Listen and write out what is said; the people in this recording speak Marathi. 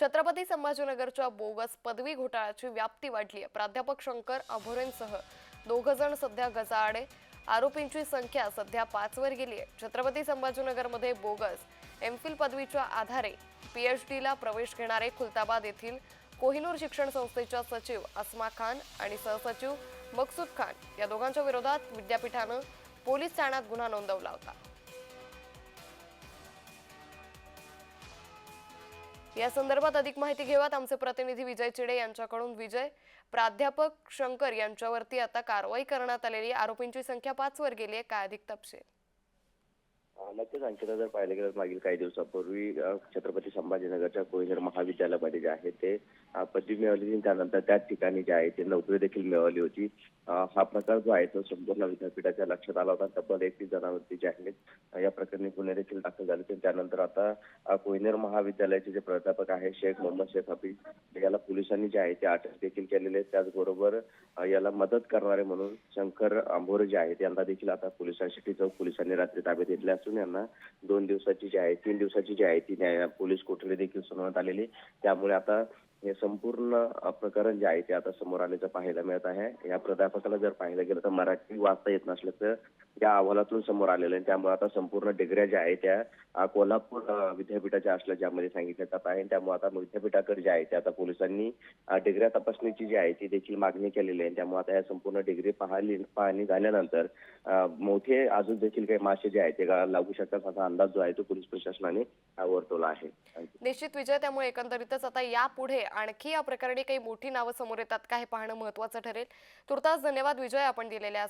छत्रपती संभाजीनगरच्या बोगस पदवी घोटाळ्याची व्याप्ती वाढली आहे. प्राध्यापक शंकर अभोरेंसह दोघ जण सध्या गजाआडे. आरोपींची संख्या सध्या पाचवर गेली आहे. छत्रपती संभाजीनगरमध्ये बोगस एमफिल पदवीच्या आधारे पीएच डीला प्रवेश घेणारे खुलताबाद येथील कोहिनूर शिक्षण संस्थेच्या सचिव अस्मा खान आणि सहसचिव मकसूद खान या दोघांच्या विरोधात विद्यापीठानं पोलीस ठाण्यात गुन्हा नोंदवला होता. या संदर्भात अधिक माहिती घेऊयात. आमचे प्रतिनिधी विजय चिडे यांच्याकडून. विजय प्राध्यापक शंकर यांच्यावरती आता कारवाई करण्यात आलेली आरोपींची संख्या पाचवर गेली आहे. काय अधिक तपशील? नक्कीच अंकिता जर पाहिलं गेलं तर मागील काही दिवसापूर्वी छत्रपती संभाजीनगरच्या कोहिनर महाविद्यालयामध्ये जे आहे ते पदवी मिळवली त्यानंतर त्याच ठिकाणी जे आहे ते नोकरी देखील मिळवली होती. हा प्रकार जो आहे तो संपूर्ण विद्यापीठाच्या लक्षात आला होता. तब्बल एकतीस जणांवरती जे आहेत या प्रकरणी गुन्हे देखील दाखल झाले होते. त्यानंतर आता कोहिनेर महाविद्यालयाचे जे प्राध्यापक आहे शेख मोहम्मद शेख हफीज याला पोलिसांनी जे आहे ते अटक देखील केलेले आहेत. त्याचबरोबर याला मदत करणारे म्हणून शंकर आंभोरे जे आहेत यांना देखील आता पोलिसांसाठी चौक पोलिसांनी रात्री ताब्यात घेतल्यास असून यांना दोन दिवसाची जी आहे तीन दिवसाची जी आहे ती पोलीस कोठडी देखील सुनावण्यात आलेली त्यामुळे आता हे संपूर्ण प्रकरण जे आहे ते आता समोर आल्याचं पाहायला मिळत आहे. या प्राध्यापकाला जर पाहायला गेलं तर मराठी वाचता येत नसलं त्या या अहवालातून समोर आलेलं आहे. त्यामुळे आता संपूर्ण डिग्र्या ज्या आहेत त्या कोल्हापूर विद्यापीठाच्या असल्या ज्यामध्ये सांगितल्या जात आहे. त्यामुळे आता विद्यापीठाकडे जे आहे त्या आता पोलिसांनी डिग्र्या तपासणीची जी आहे ती देखील मागणी केलेली आहे. त्यामुळे आता या संपूर्ण डिग्री पाहली पाहणी झाल्यानंतर मोठे अजून देखील काही मासे जे आहेत ते लागू शकतात असा अंदाज जो आहे तो पोलीस प्रशासनाने वर्तवला आहे. निश्चित विजय त्यामुळे एकंदरीतच आता यापुढे आणखी या प्रकरणी काही मोठी नावं समोर येतात का हे पाहणं महत्वाचं ठरेल. तुर्तास धन्यवाद विजय आपण दिलेल्या या